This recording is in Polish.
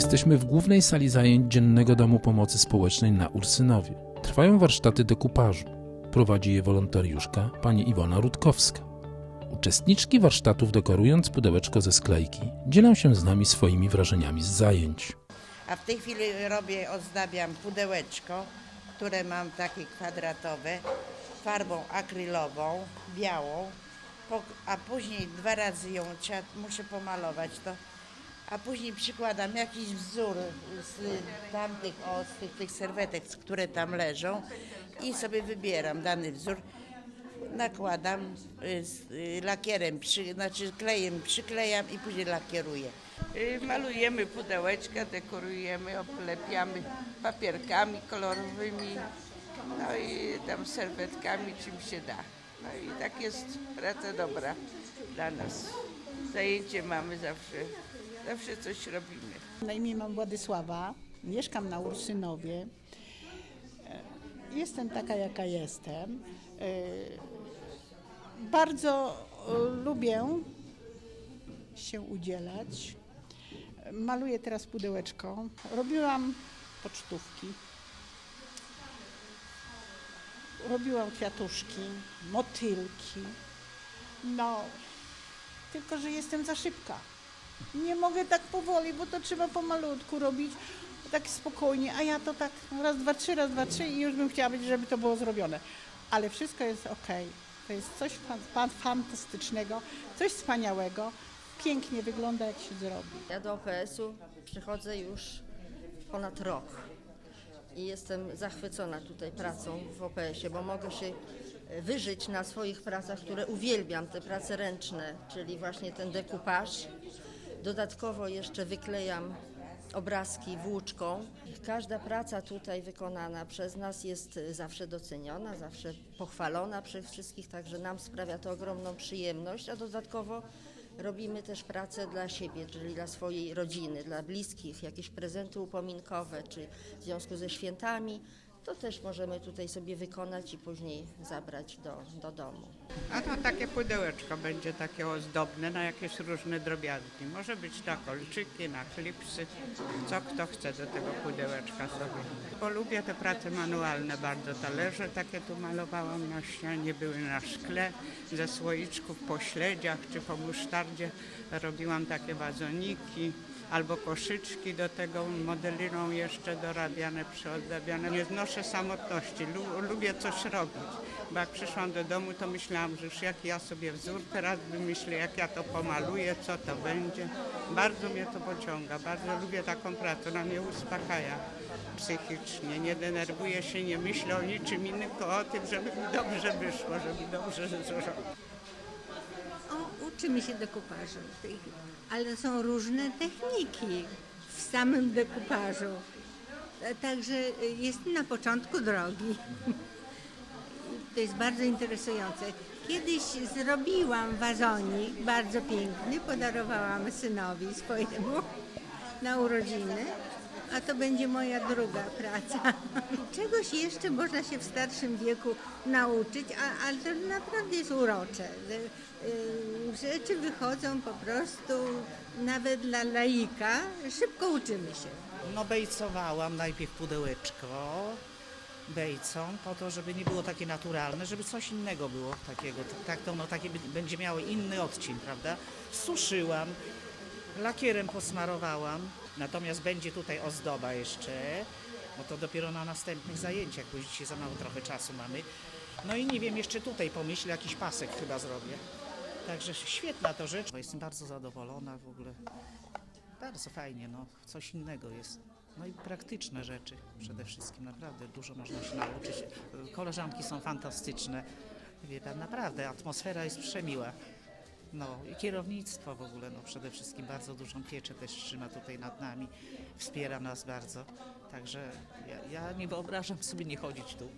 Jesteśmy w głównej sali zajęć Dziennego Domu Pomocy Społecznej na Ursynowie. Trwają warsztaty dekupażu. Prowadzi je wolontariuszka pani Iwona Rutkowska. Uczestniczki warsztatów dekorując pudełeczko ze sklejki dzielą się z nami swoimi wrażeniami z zajęć. A w tej chwili robię, ozdabiam pudełeczko, które mam takie kwadratowe, farbą akrylową, białą, a później dwa razy ją muszę pomalować to, a później przykładam jakiś wzór z tamtych, o, z tych, tych serwetek, które tam leżą i sobie wybieram dany wzór, nakładam y, z y, lakierem, przy, znaczy klejem przyklejam i później lakieruję. Y, Malujemy pudełeczka, dekorujemy, oblepiamy papierkami kolorowymi, no i tam serwetkami, czym się da. No i tak jest praca dobra dla nas. Zajęcie mamy zawsze, zawsze coś robimy. Na imię mam Władysława, mieszkam na Ursynowie. E, Jestem taka, jaka jestem. E, Bardzo e, lubię się udzielać. Maluję teraz pudełeczko. Robiłam pocztówki. Robiłam kwiatuszki, motylki. No, tylko że jestem za szybka. Nie mogę tak powoli, bo to trzeba pomalutku robić, tak spokojnie, a ja to tak raz, dwa, trzy, raz, dwa, trzy i już bym chciała być, żeby to było zrobione. Ale wszystko jest ok. To jest coś fan, fan, fantastycznego, coś wspaniałego. Pięknie wygląda, jak się zrobi. Ja do OPS-u przychodzę już ponad rok i jestem zachwycona tutaj pracą w OPS-ie, bo mogę się wyżyć na swoich pracach, które uwielbiam, te prace ręczne, czyli właśnie ten dekupaż. Dodatkowo jeszcze wyklejam obrazki włóczką. Każda praca tutaj wykonana przez nas jest e, zawsze doceniona, zawsze pochwalona przez wszystkich, także nam sprawia to ogromną przyjemność, a dodatkowo robimy też pracę dla siebie, czyli dla swojej rodziny, dla bliskich, jakieś prezenty upominkowe, czy w związku ze świętami. To też możemy tutaj sobie wykonać i później zabrać do, do domu. A to takie pudełeczko będzie takie ozdobne na jakieś różne drobiazgi. Może być na kolczyki, na klipsy, co kto chce do tego pudełeczka sobie. Bo lubię te prace manualne bardzo. Talerze takie tu malowałam na ścianie, były na szkle, ze słoiczków po śledziach czy po musztardzie. Robiłam takie wazoniki albo koszyczki do tego modeliną jeszcze dorabiane, przyozdabiane. Nie znoszę samotności, Lu- lubię coś robić. Bo jak przyszłam do domu, to myślałam, że już jaki ja sobie wzór teraz wymyślę, jak ja to pomaluję, co to będzie. Bardzo mnie to pociąga, bardzo lubię taką pracę, ona mnie uspokaja psychicznie. Nie denerwuję się, nie myślę o niczym innym, tylko o tym, żeby mi dobrze wyszło, żeby dobrze zrobić. Uczymy się dekupażu, ale są różne techniki w samym dekupażu. Także jest na początku drogi. To jest bardzo interesujące. Kiedyś zrobiłam wazonik bardzo piękny, podarowałam synowi swojemu na urodziny, a to będzie moja druga praca. Czegoś jeszcze można się w starszym wieku nauczyć, a, ale to naprawdę jest urocze. że, y, Rzeczy wychodzą po prostu nawet dla laika. Szybko uczymy się. No bejcowałam najpierw pudełeczko bejcą, po to, żeby nie było takie naturalne, żeby coś innego było takiego. Tak to no, takie będzie miało inny odcień, prawda? Suszyłam, lakierem posmarowałam, natomiast będzie tutaj ozdoba jeszcze, bo to dopiero na następnych zajęciach, bo dzisiaj za mało trochę czasu mamy. No i nie wiem, jeszcze tutaj pomyślę, jakiś pasek chyba zrobię. Także świetna to rzecz. Jestem bardzo zadowolona w ogóle. Bardzo fajnie, no, coś innego jest. No i praktyczne rzeczy przede wszystkim, naprawdę dużo można się nauczyć. Koleżanki są fantastyczne. Wie pan, naprawdę atmosfera jest przemiła. No i kierownictwo w ogóle, no przede wszystkim bardzo dużą pieczę też trzyma tutaj nad nami, wspiera nas bardzo. Także ja, ja nie wyobrażam sobie nie chodzić tu.